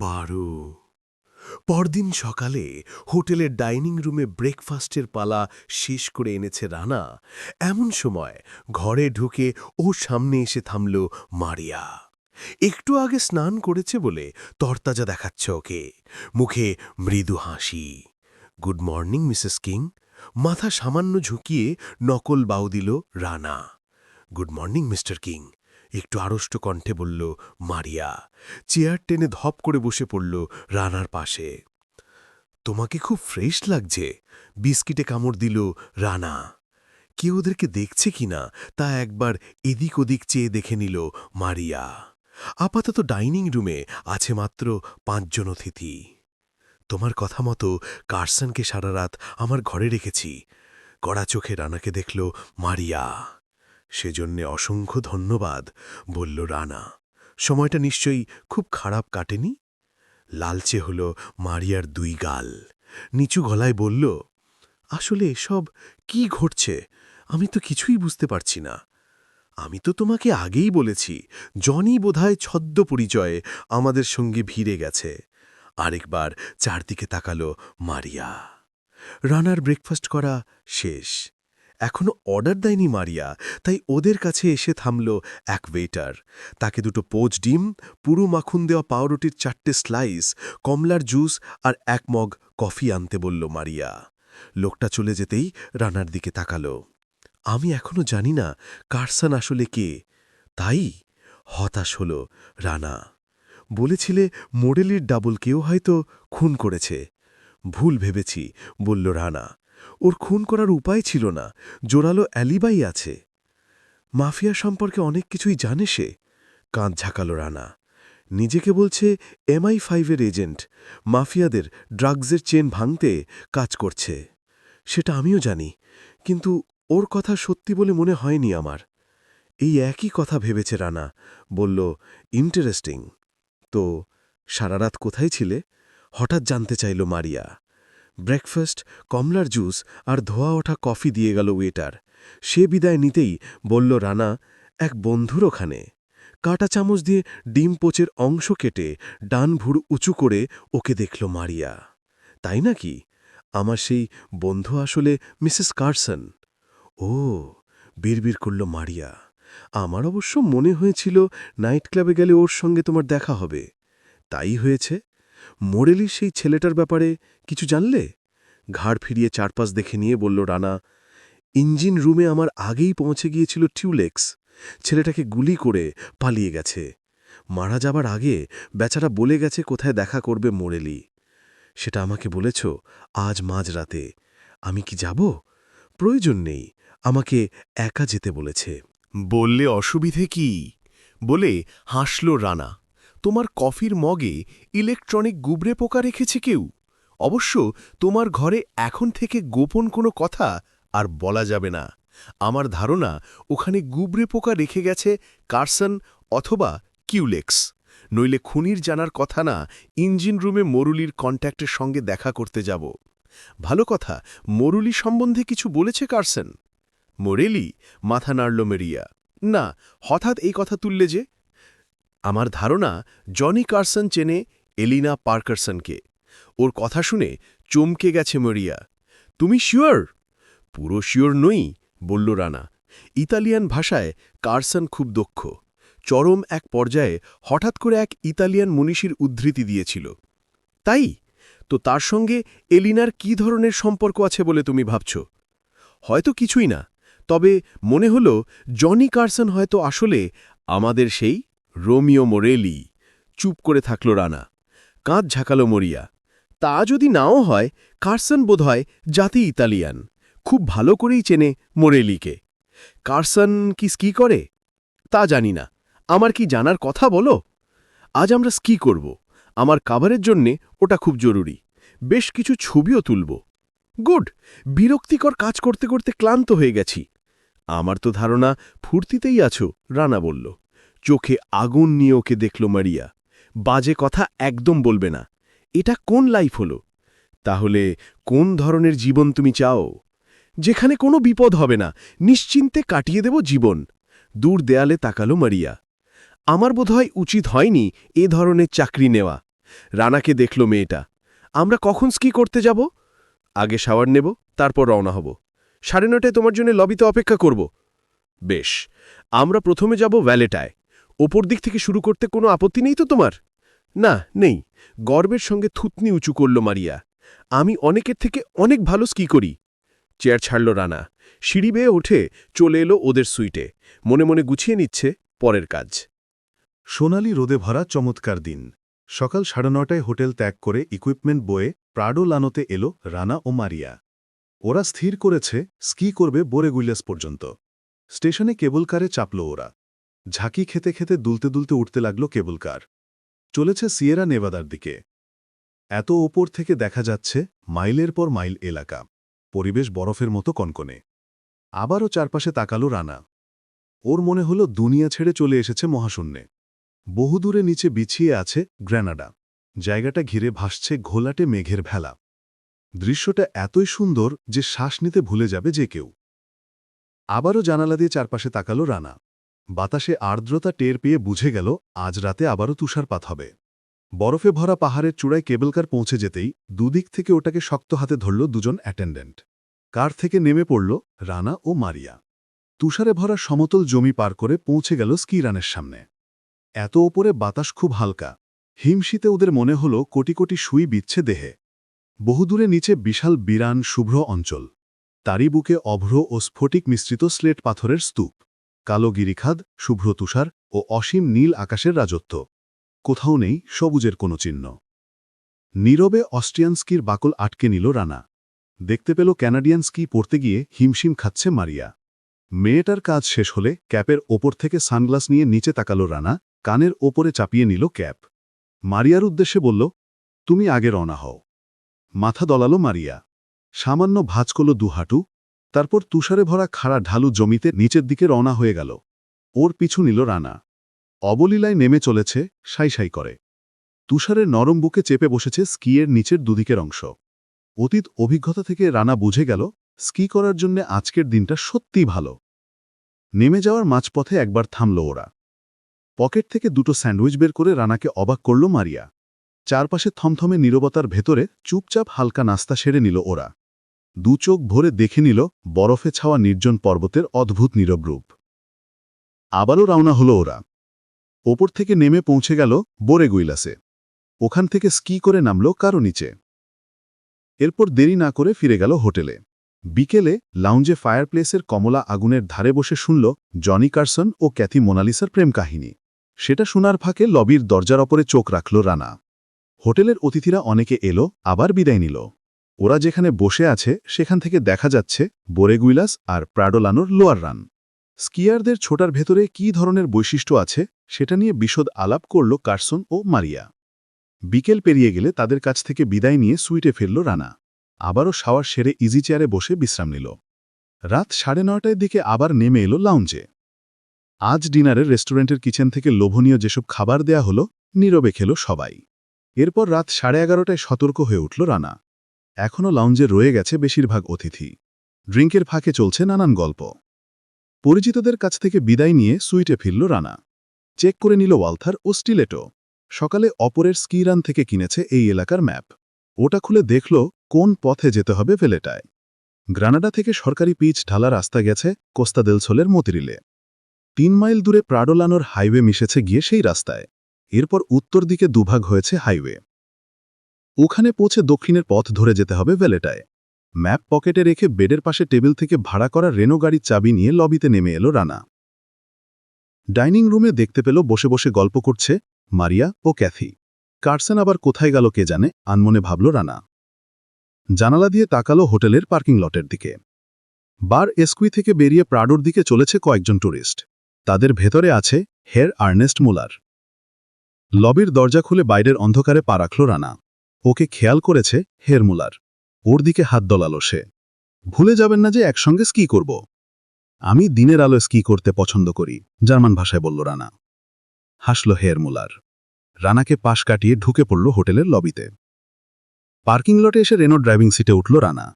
বারো। পরদিন সকালে হোটেলের ডাইনিং রুমে ব্রেকফাস্টের পালা শেষ করে এনেছে রানা। এমন সময় ঘরে ঢুকে ও সামনে এসে থামল মারিয়া। একটু আগে স্নান করেছে বলে তরতাজা দেখাচ্ছে ওকে। মুখে মৃদু হাসি। Good morning, Mrs King. মাথা সামান্য ঝুঁকিয়ে নকল বাউ দিল Rana. Good morning, mister King. একটু আড়ষ্ট কণ্ঠে বলল, মারিয়া। চেয়ার টেনে ধপ করে বসে পড়ল রানার পাশে। তোমাকে খুব ফ্রেশ লাগছে। বিস্কিটে কামড় দিল রানা। কেউ ওদেরকে দেখছে কিনা তা একবার এদিক ওদিক চেয়ে দেখে নিল মারিয়া। আপাতত ডাইনিং রুমে আছে মাত্র পাঁচজন অতিথি। তোমার কথা মতো কার্সনকে সারা রাত আমার ঘরে রেখেছি। কড়া চোখে রানাকে দেখল মারিয়া। সেজন্যে অসংখ্য ধন্যবাদ, বলল রানা। সময়টা নিশ্চয়ই খুব খারাপ কাটেনি? লালচে হল মারিয়ার দুই গাল। নিচু গলায় বলল, আসলে এসব কি ঘটছে? আমি তো কিছুই বুঝতে পারছি না। আমি তো তোমাকে আগেই বলেছি, জনি বোধহয় ছদ্ম পরিচয়ে আমাদের সঙ্গে ভিড়ে গেছে। আরেকবার চারদিকে তাকালো মারিয়া। রানার ব্রেকফাস্ট করা শেষ। এখনও অর্ডার দেয়নি মারিয়া, তাই ওদের কাছে এসে থামল এক ওয়েটার তাকে দুটো পোচ ডিম, পুরো মাখন দেওয়া পাউরুটির চারটে স্লাইস কমলার জুস আর এক মগ কফি আনতে বলল মারিয়া। লোকটা চলে যেতেই রানার দিকে তাকালো। আমি এখনও জানি না কারসান আসলে কে। তাই হতাশ হল রানা। বলেছিলে মোডেলির ডাবল কেউ হয়তো খুন করেছে। ভুল ভেবেছি, বলল রানা। ওর খুন করার উপায় ছিল না, জোরালো অ্যালিবাই আছে। মাফিয়া সম্পর্কে অনেক কিছুই জানে সে, কাঁধ ঝাঁকালো রানা। নিজেকে বলছে এমআই ফাইভের এজেন্ট, মাফিয়াদের ড্রাগসের চেন ভাঙতে কাজ করছে। সেটা আমিও জানি, কিন্তু ওর কথা সত্যি বলে মনে হয়নি আমার। এই একই কথা ভেবেছে রানা, বলল, ইন্টারেস্টিং। তো সারারাত কোথায় ছিলে? হঠাৎ জানতে চাইল মারিয়া। ব্রেকফাস্ট, কমলার জুস আর ধোয়া ওঠা কফি দিয়ে গেল ওয়েটার। সে বিদায় নিতেই বলল, রানা, এক বন্ধুর ওখানে। কাটা চামচ দিয়ে ডিম পোচের অংশ কেটে ডান ভুড় উঁচু করে ওকে দেখল মারিয়া। তাই নাকি? আমার সেই বন্ধু আসলে মিসেস কার্সন। ও, বিড়বিড় করল মারিয়া। আমার অবশ্য মনে হয়েছিল নাইট ক্লাবে গেলে ওর সঙ্গে তোমার দেখা হবে। তাই হয়েছে? মোরেলির সেই ছেলেটার ব্যাপারে কিছু জানলে? ঘাড় ফিরিয়ে চারপাশ দেখে নিয়ে বলল, রানা, ইঞ্জিন রুমে আমার আগেই পৌঁছে গিয়েছিল টিউলেক্স। ছেলেটাকে গুলি করে পালিয়ে গেছে। মারা যাবার আগে বেচারা বলে গেছে কোথায় দেখা করবে মোরেলি। সেটা আমাকে বলেছ আজ মাঝরাতে। আমি কি যাব? প্রয়োজন নেই। আমাকে একা যেতে বলেছে। বললে অসুবিধে কি? বলে হাসল রানা। তোমার কফির মগে ইলেকট্রনিক গুবরে পোকা রেখেছে কেউ? অবশ্য তোমার ঘরে এখন থেকে গোপন কোনো কথা আর বলা যাবে না। আমার ধারণা ওখানে গুবরে পোকা রেখে গেছে কার্সন অথবা কিউলেক্স। নইলে খুনির জানার কথা না ইঞ্জিন রুমে মরুলির কন্ট্যাক্টের সঙ্গে দেখা করতে যাব। ভালো কথা, মরুলি সম্বন্ধে কিছু বলেছে কার্সন? মোরেলি, মাথা নাড়ল মেরিয়া। না, হঠাৎ এই কথা তুললে যে? আমার ধারণা জনি কার্সন চেনে এলিনা পার্কারসনকে। ওর কথা শুনে চমকে গেছে মরিয়া। তুমি শিওর? পুরো শিওর নই, বলল রানা। ইতালিয়ান ভাষায় কার্সন খুব দক্ষ। চরম এক পর্যায়ে হঠাৎ করে এক ইতালিয়ান মনীষীর উদ্ধৃতি দিয়েছিল। তাই? তো তার সঙ্গে এলিনার কি ধরনের সম্পর্ক আছে বলে তুমি ভাবছ? হয়তো কিছুই না। তবে মনে হল জনি কার্সন হয়তো আসলে আমাদের সেই রোমিও মোরেলি, চুপ করে থাকল রানা। কাঁধ ঝাঁকালো মরিয়া। তা যদি নাও হয়, কার্সন বোধহয় জাতি ইতালিয়ান। খুব ভালো করেই চেনে মোরেলিকে। কার্সন কি স্কি করে? তা জানি না। আমার কি জানার কথা বলো? আজ আমরা স্কি করব। আমার কাভারের জন্যে ওটা খুব জরুরি। বেশ কিছু ছবিও তুলব। গুড! বিরক্তিকর কাজ করতে করতে ক্লান্ত হয়ে গেছি। আমার তো ধারণা ফুর্তিতেই আছো, রানা বলল। চোখে আগুন নিয়ে ওকে দেখল মারিয়া। বাজে কথা একদম বলবে না। এটা কোন লাইফ হলো? তাহলে কোন ধরনের জীবন তুমি চাও? যেখানে কোনো বিপদ হবে না। নিশ্চিন্তে কাটিয়ে দেব জীবন। দূর দেয়ালে তাকালো মারিয়া। আমার বোধহয় উচিত হয়নি এ ধরনের চাকরি নেওয়া। রানাকে দেখল মেয়েটা। আমরা কখন স্কি করতে যাব? আগে শাওয়ার নেব, তারপর রওনা হব। সাড়ে নটায় তোমার জন্য লবিতে অপেক্ষা করব। বেশ, আমরা প্রথমে যাব ভ্যালেটায়। ওপর দিক থেকে শুরু করতে কোনো আপত্তি নেই তো তোমার? না, নেই। গর্বের সঙ্গে থুতনি উঁচু করল মারিয়া। আমি অনেকের থেকে অনেক ভালো স্কি করি। চেয়ার ছাড়ল রানা। সিঁড়ি বেয়ে ওঠে, চলে এলো ওদের সুইটে। মনে মনে গুছিয়ে নিচ্ছে পরের কাজ। সোনালি রোদে ভরা চমৎকার দিন। সকাল সাড়ে নটায় হোটেল ত্যাগ করে ইকুইপমেন্ট বয়ে প্রাডো লানোতে এলো রানা ও মারিয়া। ওরা স্থির করেছে, স্কি করবে বোরেগুইলাস পর্যন্ত। স্টেশনে কেবল কারে চাপল ওরা। ঝাঁকি খেতে খেতে দুলতে দুলতে উঠতে লাগল কেবল কার চলেছে সিয়েরা নেভাদার দিকে। এত ওপর থেকে দেখা যাচ্ছে মাইলের পর মাইল এলাকা। পরিবেশ বরফের মতো কনকনে। আবারও চারপাশে তাকালো রানা। ওর মনে হলো দুনিয়া ছেড়ে চলে এসেছে মহাশূন্যে। বহুদূরে নিচে বিছিয়ে আছে গ্র্যানাডা। জায়গাটা ঘিরে ভাসছে ঘোলাটে মেঘের ভেলা। দৃশ্যটা এতই সুন্দর যে শ্বাস নিতে ভুলে যাবে যে কেউ। আবারও জানালা দিয়ে চারপাশে তাকালো রানা। বাতাসে আর্দ্রতা টের পেয়ে বুঝে গেল, আজ রাতে আবারও তুষারপাত হবে। বরফে ভরা পাহাড়ের চূড়ায় কেবলকার পৌঁছে যেতেই দুদিক থেকে ওটাকে শক্ত হাতে ধরল দুজন অ্যাটেন্ডেন্ট। কার থেকে নেমে পড়ল? রানা ও মারিয়া। তুষারে ভরা সমতল জমি পার করে পৌঁছে গেল স্কি রানের সামনে। এত ওপরে বাতাস খুব হালকা। হিমশীতে ওদের মনে হল কোটি কোটি সুই বিচ্ছে দেহে। বহুদূরে নিচে বিশাল, বিরান, শুভ্র অঞ্চল। তারই বুকে অভ্র ও স্ফটিক মিশ্রিত স্লেট পাথরের স্তূপ। কালো গিরিখাদ, শুভ্র তুষার ও অসীম নীল আকাশের রাজত্ব। কোথাও নেই সবুজের কোনো চিহ্ন। নীরবে অস্ট্রিয়ান স্কির বাকল আটকে নিল রানা। দেখতে পেল ক্যানাডিয়ান স্কি পড়তে গিয়ে হিমশিম খাচ্ছে মারিয়া। মেয়েটার কাজ শেষ হলে ক্যাপের ওপর থেকে সানগ্লাস নিয়ে নিচে তাকালো রানা, কানের ওপরে চাপিয়ে নিল ক্যাপ। মারিয়ার উদ্দেশ্যে বলল, তুমি আগে রওনা হও। মাথা দলালো মারিয়া। সামান্য ভাজ করল দুহাটু তারপর তুষারে ভরা খাড়া ঢালু জমিতে নিচের দিকে রওনা হয়ে গেল। ওর পিছু নিল রানা। অবলীলায় নেমে চলেছে, সাই সাই করে। তুষারের নরম বুকে চেপে বসেছে স্কিয়ের নিচের দুদিকের অংশ। অতীত অভিজ্ঞতা থেকে রানা বুঝে গেল, স্কি করার জন্য আজকের দিনটা সত্যিই ভালো। নেমে যাওয়ার মাঝপথে একবার থামল ওরা। পকেট থেকে দুটো স্যান্ডউইচ বের করে রানাকে অবাক করল মারিয়া। চারপাশে থমথমে নীরবতার ভেতরে চুপচাপ হালকা নাস্তা সেরে নিল ওরা। দু চোখ ভরে দেখে নিল বরফে ছাওয়া নির্জন পর্বতের অদ্ভুত নীরব রূপ। আবারও রওনা হলো ওরা। ওপর থেকে নেমে পৌঁছে গেল বোরেগুইলাসে ওখান থেকে স্কি করে নামল কারও নিচে। এরপর দেরি না করে ফিরে গেল হোটেলে। বিকেলে লাউঞ্জে ফায়ারপ্লেসের কমলা আগুনের ধারে বসে শুনল জনি কার্সন ও ক্যাথি মোনালিসার প্রেম কাহিনী। সেটা শোনার ফাঁকে লবির দরজার ওপরে চোখ রাখল রানা। হোটেলের অতিথিরা অনেকে এলো, আবার বিদায় নিল। ওরা যেখানে বসে আছে, সেখান থেকে দেখা যাচ্ছে বোরেগুইলাস আর প্রাডোলানোর লোয়ার রান। স্কিয়ারদের ছোটার ভেতরে কী ধরনের বৈশিষ্ট্য আছে, সেটা নিয়ে বিশদ আলাপ করল কার্সন ও মারিয়া। বিকেল পেরিয়ে গেলে তাদের কাছ থেকে বিদায় নিয়ে সুইটে ফিরল রানা। আবারও শাওয়ার সেরে ইজি চেয়ারে বসে বিশ্রাম নিল। রাত সাড়ে নটায় দিকে আবার নেমে এলো লাউঞ্জে। আজ ডিনারের রেস্টুরেন্টের কিচেন থেকে লোভনীয় যেসব খাবার দেয়া হলো, নীরবে খেল সবাই। এরপর রাত সাড়ে এগারোটায় সতর্ক হয়ে উঠল রানা। এখনও লাউঞ্জে রয়ে গেছে বেশিরভাগ অতিথি। ড্রিঙ্কের ফাঁকে চলছে নানান গল্প। পরিচিতদের কাছ থেকে বিদায় নিয়ে সুইটে ফিরল রানা। চেক করে নিল ওয়ালথার ও স্টিলেটো সকালে অপরের স্কি রান থেকে কিনেছে এই এলাকার ম্যাপ ওটা খুলে দেখল কোন পথে যেতে হবে ভেলেটায়। গ্রানাডা থেকে সরকারি পিচ ঢালা রাস্তা গেছে কোস্তাদেলসোলের মতিরিলে। তিন মাইল দূরে প্রাডোলানোর হাইওয়ে মিশেছে গিয়ে সেই রাস্তায়। এরপর উত্তর দিকে দুভাগ হয়েছে হাইওয়ে। ওখানে পৌঁছে দক্ষিণের পথ ধরে যেতে হবে ভেলেটায় ম্যাপ পকেটে রেখে বেডের পাশে টেবিল থেকে ভাড়া করা রেনো গাড়ির চাবি নিয়ে লবিতে নেমে এলো রানা। ডাইনিং রুমে দেখতে পেল বসে বসে গল্প করছে মারিয়া ও ক্যাথি। কার্সেন আবার কোথায় গেল কে জানে আনমনে ভাবল রানা। জানালা দিয়ে তাকালো হোটেলের পার্কিং লটের দিকে। বার এসকুই থেকে বেরিয়ে প্রাডোর দিকে চলেছে কয়েকজন ট্যুরিস্ট তাদের ভেতরে আছে হের আর্নেস্ট মুলার। লবির দরজা খুলে বাইরের অন্ধকারে পা রাখল রানা। ওকে খেয়াল করেছে হের মুলার ওর দিকে হাত দলালো সে। ভুলে যাবেন না যে একসঙ্গে স্কি করব। আমি দিনের আলো স্কি করতে পছন্দ করি, জার্মান ভাষায় বলল রানা। হাসল হের মুলার রানাকে পাশ কাটিয়ে ঢুকে পড়ল হোটেলের লবিতে। পার্কিং লটে এসে রেনো ড্রাইভিং সিটে উঠল রানা।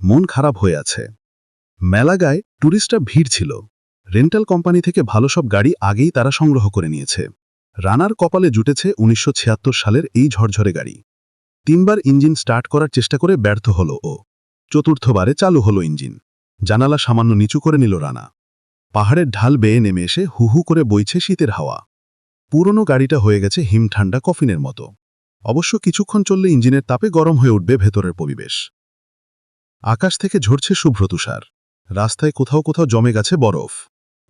মন খারাপ হয়ে আছে। মেলাগায় ট্যুরিস্টরা ভিড় ছিল। রেন্টাল কোম্পানি থেকে ভালো সব গাড়ি আগেই তারা সংগ্রহ করে নিয়েছে। রানার কপালে জুটেছে উনিশশো ছিয়াত্তর সালের এই ঝরঝরে গাড়ি। তিনবার ইঞ্জিন স্টার্ট করার চেষ্টা করে ব্যর্থ হল ও। চতুর্থবারে চালু হলো ইঞ্জিন। জানালা সামান্য নিচু করে নিল রানা। পাহাড়ের ঢাল বেয়ে নেমে এসে হুহু করে বইছে শীতের হাওয়া। পুরনো গাড়িটা হয়ে গেছে হিমঠান্ডা কফিনের মতো। অবশ্য কিছুক্ষণ চললে ইঞ্জিনের তাপে গরম হয়ে উঠবে ভেতরের পরিবেশ। আকাশ থেকে ঝরছে শুভ্র তুষার। রাস্তায় কোথাও কোথাও জমে গেছে বরফ।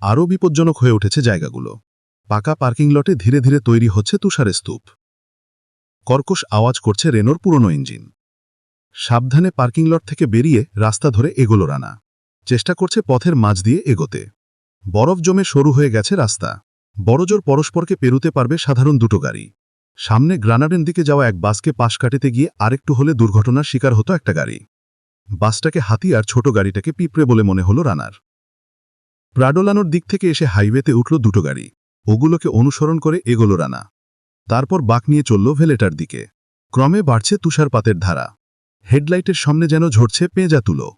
আরও বিপজ্জনক হয়ে উঠেছে জায়গাগুলো। পাকা পার্কিং লটে ধীরে ধীরে তৈরি হচ্ছে তুষারের স্তূপ। কর্কশ আওয়াজ করছে রেনোর পুরনো ইঞ্জিন। সাবধানে পার্কিং লট থেকে বেরিয়ে রাস্তা ধরে এগোলো রানা। চেষ্টা করছে পথের মাঝ দিয়ে এগোতে। বরফ জমে সরু হয়ে গেছে রাস্তা। বড়জোর পরস্পরকে পেরুতে পারবে সাধারণ দুটো গাড়ি। সামনে গ্রানাডেন দিকে যাওয়া এক বাসকে পাশ কাটিতে গিয়ে আরেকটু হলে দুর্ঘটনার শিকার হতো একটা গাড়ি। বাসটাকে হাতি আর ছোট গাড়িটাকে পিঁপড়ে বলে মনে হলো রানার। প্রাডোলানোর দিক থেকে এসে হাইওয়েতে উঠল দুটো গাড়ি। ওগুলোকে অনুসরণ করে এগোলো রানা। তারপর বাঁক নিয়ে চলল ভেলেটার দিকে। ক্রমে বাড়ছে তুষারপাতের ধারা। হেডলাইটের সামনে যেন ঝরছে পেঁজা তুলো।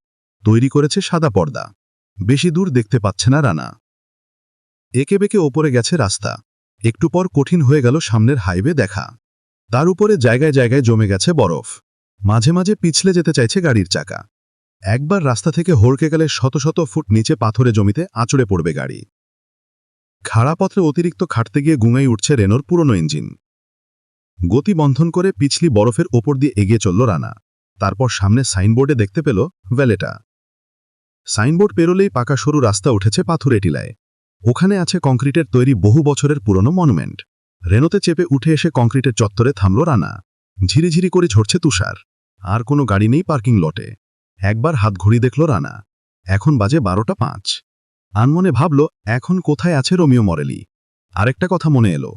তৈরি করেছে সাদা পর্দা। বেশি দূর দেখতে পাচ্ছে না রানা। একে বেঁকে ওপরে গেছে রাস্তা। একটু পর কঠিন হয়ে গেল সামনের হাইওয়ে দেখা। তার উপরে জায়গায় জায়গায় জমে গেছে বরফ। মাঝে মাঝে পিছলে যেতে চাইছে গাড়ির চাকা। একবার রাস্তা থেকে হড়কে গেলে শত শত ফুট নিচে পাথরে জমিতে আঁচড়ে পড়বে গাড়ি। খাড়া পথে অতিরিক্ত খাটতে গিয়ে গুঙাই উঠছে রেনোর পুরনো ইঞ্জিন। গতি বন্ধন করে পিছলি বরফের ওপর দিয়ে এগিয়ে চলল রানা। তারপর সামনে সাইনবোর্ডে দেখতে পেল ভ্যালেটা। সাইনবোর্ড পেরোলেই পাকা সরু রাস্তা উঠেছে পাথুরে টিলায় ওখানে আছে কংক্রিটের তৈরি বহু বছরের পুরনো মনুমেন্ট। রেনোতে চেপে উঠে এসে কংক্রিটের চত্বরে থামল রানা। ঝিরিঝিরি করে ঝরছে তুষার। আর কোনো গাড়ি নেই পার্কিং লটে। একবার হাত ঘড়ি দেখল রানা। এখন বাজে বারোটা পাঁচ। আনমনে ভাবল, এখন কোথায় আছে রোমিও মরেলি? আরেকটা কথা মনে এলো।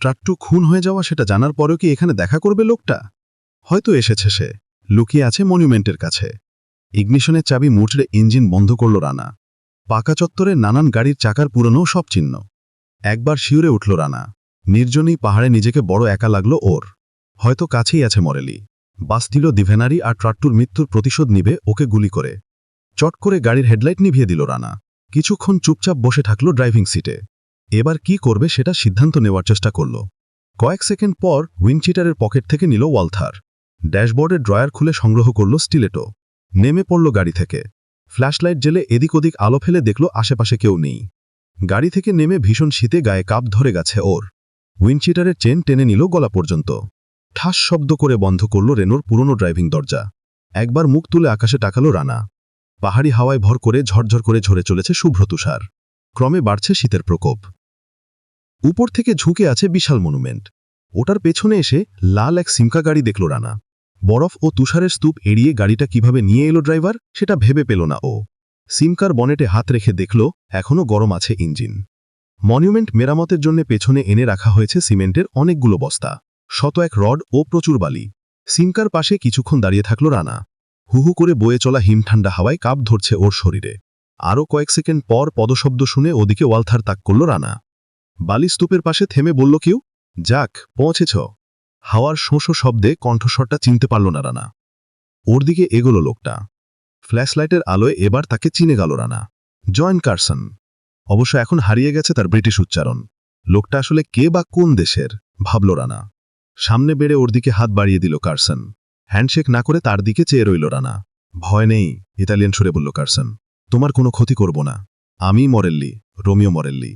ট্রাকটু খুন হয়ে যাওয়া সেটা জানার পরেও কি এখানে দেখা করবে লোকটা? হয়তো এসেছে সে। লুকিয়ে আছে মনিউমেন্টের কাছে। ইগনিশনের চাবি মুচড়ে ইঞ্জিন বন্ধ করল রানা। পাকা চত্বরে নানান গাড়ির চাকার পুরনো সব চিহ্ন। একবার শিউরে উঠল রানা। নির্জনেই পাহাড়ে নিজেকে বড় একা লাগল ওর। হয়তো কাছেই আছে মরেলি। বাস দিল দিভেনারি আর ট্রাট্টুর মৃত্যুর প্রতিশোধ নিবে ওকে গুলি করে। চট করে গাড়ির হেডলাইট নিভিয়ে দিল রানা। কিছুক্ষণ চুপচাপ বসে থাকল ড্রাইভিং সিটে। এবার কি করবে সেটা সিদ্ধান্ত নেওয়ার চেষ্টা করল। কয়েক সেকেন্ড পর উইন্ডচিটারের পকেট থেকে নিল ওয়ালথার। ড্যাশবোর্ডের ড্রয়ার খুলে সংগ্রহ করল স্টিলেটো। নেমে পড়ল গাড়ি থেকে। ফ্ল্যাশলাইট জেলে এদিক ওদিক আলো ফেলে দেখল আশেপাশে কেউ নেই। গাড়ি থেকে নেমে ভীষণ শীতে গায়ে কাপ ধরে গেছে ওর। উইন্ডচিটারের চেন টেনে নিল গলা পর্যন্ত। ঠাস শব্দ করে বন্ধ করল রেনোর পুরনো ড্রাইভিং দরজা। একবার মুখ তুলে আকাশে টাকালো রানা। পাহাড়ি হাওয়ায় ভর করে ঝরঝর করে ঝরে চলেছে শুভ্র তুষার। ক্রমে বাড়ছে শীতের প্রকোপ। উপর থেকে ঝুঁকে আছে বিশাল মনুমেন্ট। ওটার পেছনে এসে লাল এক সিমকা গাড়ি দেখল রানা। বরফ ও তুষারের স্তূপ এড়িয়ে গাড়িটা কীভাবে নিয়ে এলো ড্রাইভার, সেটা ভেবে পেল না ও। সিমকার বনেটে হাত রেখে দেখল এখনও গরম আছে ইঞ্জিন। মনুমেন্ট মেরামতের জন্য পেছনে এনে রাখা হয়েছে সিমেন্টের অনেকগুলো বস্তা। শত এক রড ও প্রচুর বালি। সিমকার পাশে কিছুক্ষণ দাঁড়িয়ে থাকল রানা। হুহু করে বয়ে চলা হিমঠান্ডা হাওয়ায় কাপ ধরছে ওর শরীরে। আরও কয়েক সেকেন্ড পর পদশব্দ শুনে ওদিকে ওয়ালথার তাক করল রানা। বালি স্তূপের পাশে থেমে বলল কেউ, যাক, পৌঁছেছ। হাওয়ার শোঁশো শব্দে কণ্ঠস্বরটা চিনতে পারল না রানা। ওর দিকে এগোলো লোকটা। ফ্ল্যাশলাইটের আলোয় এবার তাকে চিনে গেল রানা। Join Carson. অবশ্য এখন হারিয়ে গেছে তার ব্রিটিশ উচ্চারণ। লোকটা আসলে কে বা কোন দেশের, ভাবল রানা। সামনে বেড়ে ওর দিকে হাত বাড়িয়ে দিল কার্সন। হ্যান্ডশেক না করে তার দিকে চেয়ে রইল রানা। ভয় নেই, ইতালিয়ান সুরে বলল কার্সন, তোমার কোনো ক্ষতি করব না। আমি মরেল্লি, রোমিও মরেল্লি।